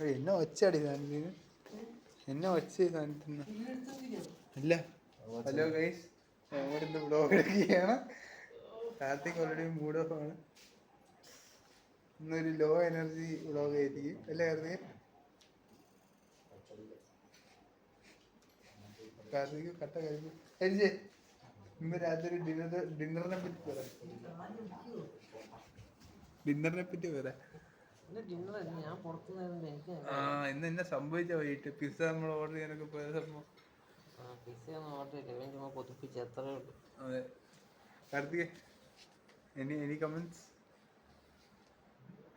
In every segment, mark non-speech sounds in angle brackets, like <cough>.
എന്നെ ഒച്ചടി സാധനത്തിന്? എന്നെ ഒച്ച സാധനത്തിന്? അല്ല ഹലോ ഗൈസ്. ഞങ്ങളിന്ന് ബ്ലോഗ് എടുക്കുകയാണ്. കാർത്തിക് ഓൾറെഡി മൂഡ് ഓഫ് ആണ്. ഇന്നൊരു ലോ എനർജി ബ്ലോഗ് ആയിരിക്കും. അല്ലേ കാർത്തിക്? കാർത്തിക് കട്ട കഴിഞ്ഞു. എരിജെ ഇന്ന് രാത്രി ഡിന്നർ ഡിന്നറിനെ പറ്റി പറയാം ഡിന്നറിനെ പറ്റി പറ ഡിന്നർ ഞാൻ പുറത്തുനിന്ന് എനിക്ക് ആ ഇന്ന് എന്നെ സംഭവിച്ച വൈകിട്ട്? പിസ്സ നമ്മൾ ഓർഡർ ചെയ്യാനൊക്കെ പോയ സംഭവം. പിസ ഒന്നും ഓർഡർ ചെയ്യില്ല ഇവൻ ചുമ്മാ കൊതിപ്പിച്ച് എത്രയേ ഉള്ളൂ. അതെ. Karthik any any comments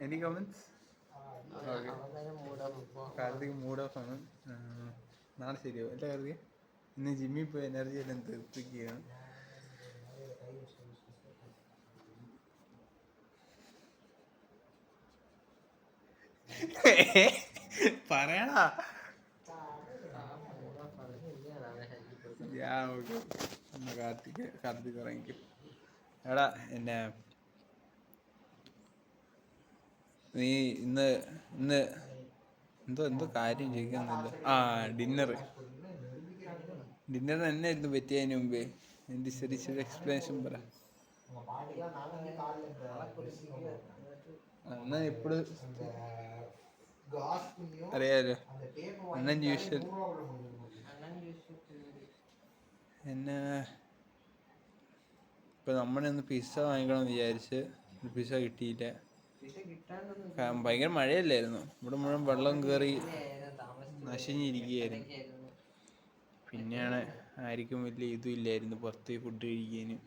any comments മൂടാൻ Karthik mood off ആണ്. ആ, നാളെ ശരിയാവും. അല്ലേ കാർത്തിക്? ഇന്ന് ജിമ്മിൽ പോയി എനർജി എല്ലാം തീർപ്പിക്കുകയാണ്. <laughs> പറയടാ. കാർത്തിക് കാർത്തിക് എടാ എന്നെ. നീ ഇന്ന് ഇന്ന് എന്തോ എന്തോ കാര്യം ചോദിക്കുന്നില്ല ആ ഡിന്നർ. ഡിന്നർ തന്നെ ആയിരുന്നു പറ്റിയതിന് മുമ്പേ. എന്റെ ചെറിയ എക്സ്പ്ലനേഷൻ പറ. എന്നാ എപ്പോഴും അറിയാലോ എന്നാ യൂഷ്വൽ എന്നെ ഇപ്പൊ നമ്മളിന്ന് പിസ്സ വാങ്ങിക്കണം വിചാരിച്ച് പിസ്സ കിട്ടിയില്ല. ഭയങ്കര മഴയല്ലായിരുന്നു. ഇവിടെ മുഴുവൻ വെള്ളം കയറി നശിഞ്ഞിരിക്കുകയായിരുന്നു. പിന്നെയാണ് ആർക്കും വലിയ ഇതും ഇല്ലായിരുന്നു പുറത്ത് ഫുഡ് കഴിക്കാനും.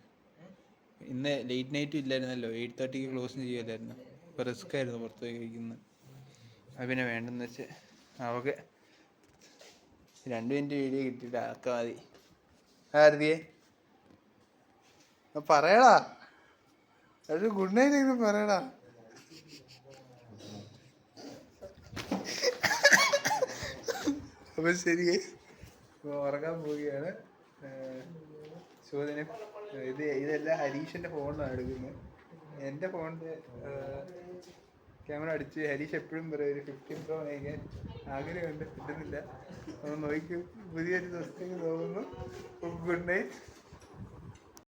ഇന്ന് ലേറ്റ് നൈറ്റും ഇല്ലായിരുന്നല്ലോ. എയ്റ്റ് തേർട്ടിക്ക് ക്ലോസ് ചെയ്യലായിരുന്നു. ഇപ്പൊ റിസ്ക് ആയിരുന്നു പുറത്ത് പോയി കഴിക്കുന്നത്. അത് പിന്നെ വേണ്ടെന്ന് വെച്ച് അവക്ക് രണ്ട് മിനിറ്റ് വീഡിയോ കിട്ടിയിട്ട് ആക്ക മതി. ആരതിയെ പറയടാ. ഒരു ഗുഡ് നൈറ്റ് എങ്കിലും പറയടാ. അപ്പൊ ശരി. ഉറങ്ങാൻ പോവുകയാണ്. ചോദന ഇത് ഇതെല്ലാം ഹരീഷിന്റെ ഫോണിലാണ് എടുക്കുന്നത്. എന്റെ ഫോണിന്റെ ക്യാമറ അടിച്ച് ഹരീഷ് എപ്പോഴും പറയും ഫിഫ്റ്റീൻ പ്രോ വാങ്ങിക്കാൻ ആഗ്രഹമുണ്ട് കിട്ടുന്നില്ല. ഒന്ന് നോക്കി പുതിയൊരു ദിവസത്തേക്ക് തോന്നുന്നു ഗുഡ് നൈറ്റ്